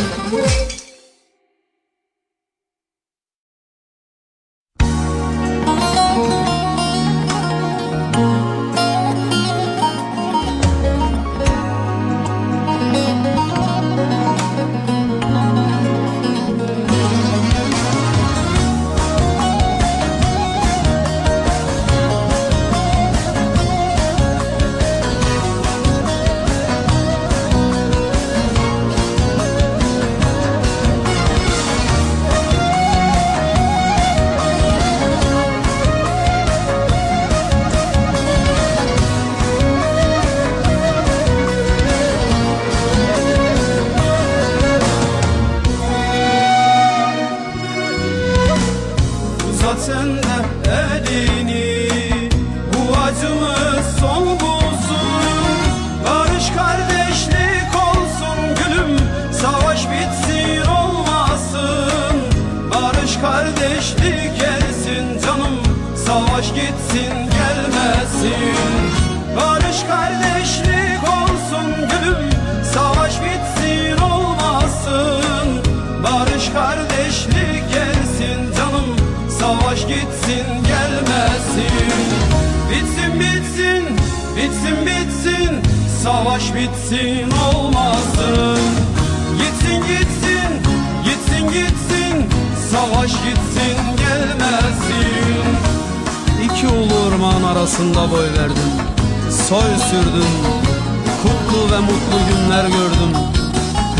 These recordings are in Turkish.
Wait. Kardeşlik gelsin canım. Savaş gitsin gelmesin. Barış kardeşlik olsun gülüm. Savaş bitsin olmasın. Barış kardeşlik gelsin canım. Savaş gitsin gelmesin. Bitsin bitsin bitsin bitsin. Savaş bitsin olmasın. Gitsin gitsin gitsin gitsin Savaş gitsin gelmesin. İki ulu ırmağın arasında boy verdim Soy sürdüm Kutlu ve mutlu günler gördüm.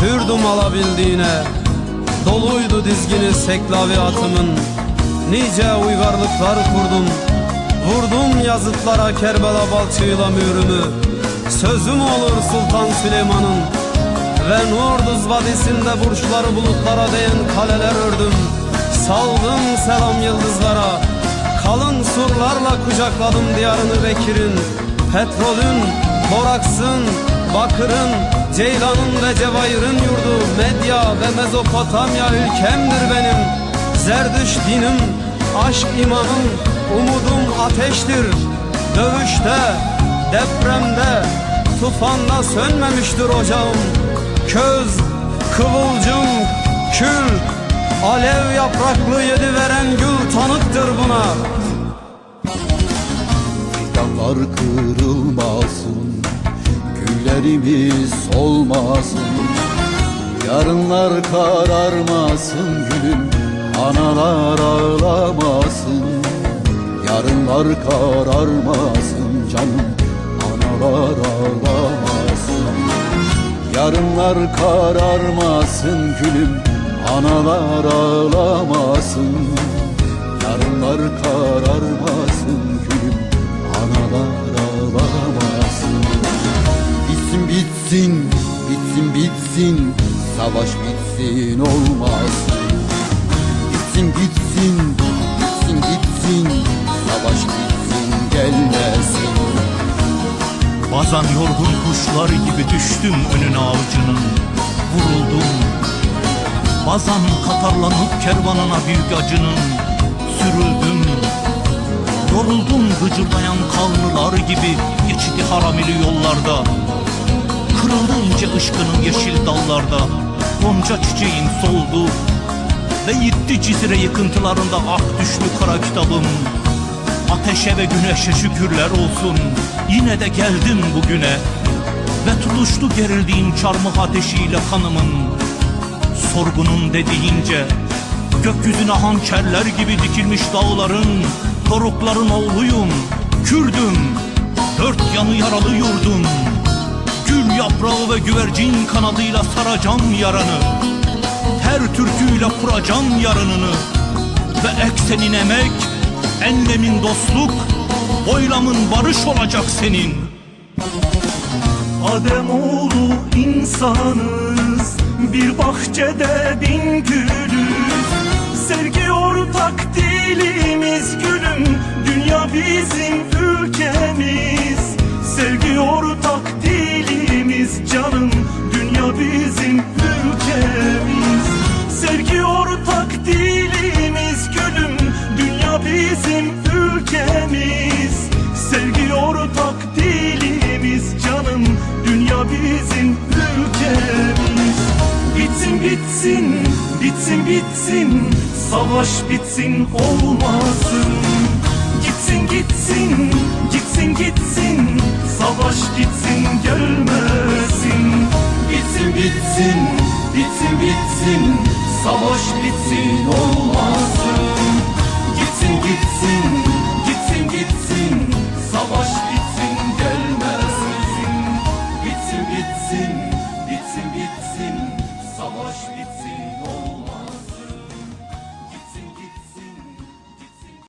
Hürdüm alabildiğine Doluydu dizgini seklavi atımın. Nice uygarlıklar kurdum Vurdum yazıtlara Kerbela balçığıyla mührümü. Sözüm olur Sultan Süleyman'ın. Ve Nurduz Vadisi'nde burçları bulutlara değen kaleler ördüm Saldım selam yıldızlara. Kalın surlarla kucakladım diyarını Bekir'in. Petrolün, boraksın, bakırın, ceylanın ve cevahirın yurdu. Medya ve Mezopotamya ülkemdir benim. Zerdüş dinim, aşk imanım, umudum ateştir. Dövüşte, depremde, tufanda sönmemiştir ocağım. Köz, kıvılcım, kül, alev yapraklı yedi veren gül tanıktır buna. Fidanlar kırılmasın Güllerimiz solmasın. Yarınlar kararmasın gülüm Analar ağlamasın. Yarınlar kararmasın canım Analar ağlamasın. Yarınlar kararmasın gülüm Analar ağlamasın Yarınlar kararmasın gülüm. Analar ağlamasın. Bitsin bitsin bitsin bitsin Savaş bitsin olmasın. Bitsin bitsin bitsin bitsin Savaş bitsin gelmesin. Bazen yorgun kuşlar gibi düştüm önüne avcının Vuruldum Bazen katarlanıp kervanına bir gacının. Sürüldüm. Yoruldum gıcırdayan kanlılar gibi Geçidi haramili yollarda. Kırıldı ince ışkının yeşil dallarda. Gonca çiçeğin soldu. Ve gitti Cizre yıkıntılarında ak düştü kara kitabım. Ateşe ve güneşe şükürler olsun. Yine de geldim bugüne. Ve tutuştu gerildiğim çarmıh ateşiyle kanımın Sorgunun dediğince Gökyüzüne hançerler gibi dikilmiş dağların Dorukların oğluyum Kürdüm Dört yanı yaralı yurdum. Gül yaprağı ve güvercin kanadıyla saracağım yaranı Her türküyle kuracağım yarınını. Ve eksenin emek Enlemin dostluk Boylamın barış olacak senin. Ademoğlu insanız Bir bahçede bin gülüz. Sevgi ortak dilimiz gülüm Dünya bizim ülkemiz. Sevgi ortak dilimiz canım bitsin, bitsin bitsin. Savaş bitsin olmasın Gitsin gitsin, gitsin gitsin. Savaş gitsin görmesin Bitsin bitsin, bitsin bitsin. Savaş bitsin olmasın Gitsin gitsin.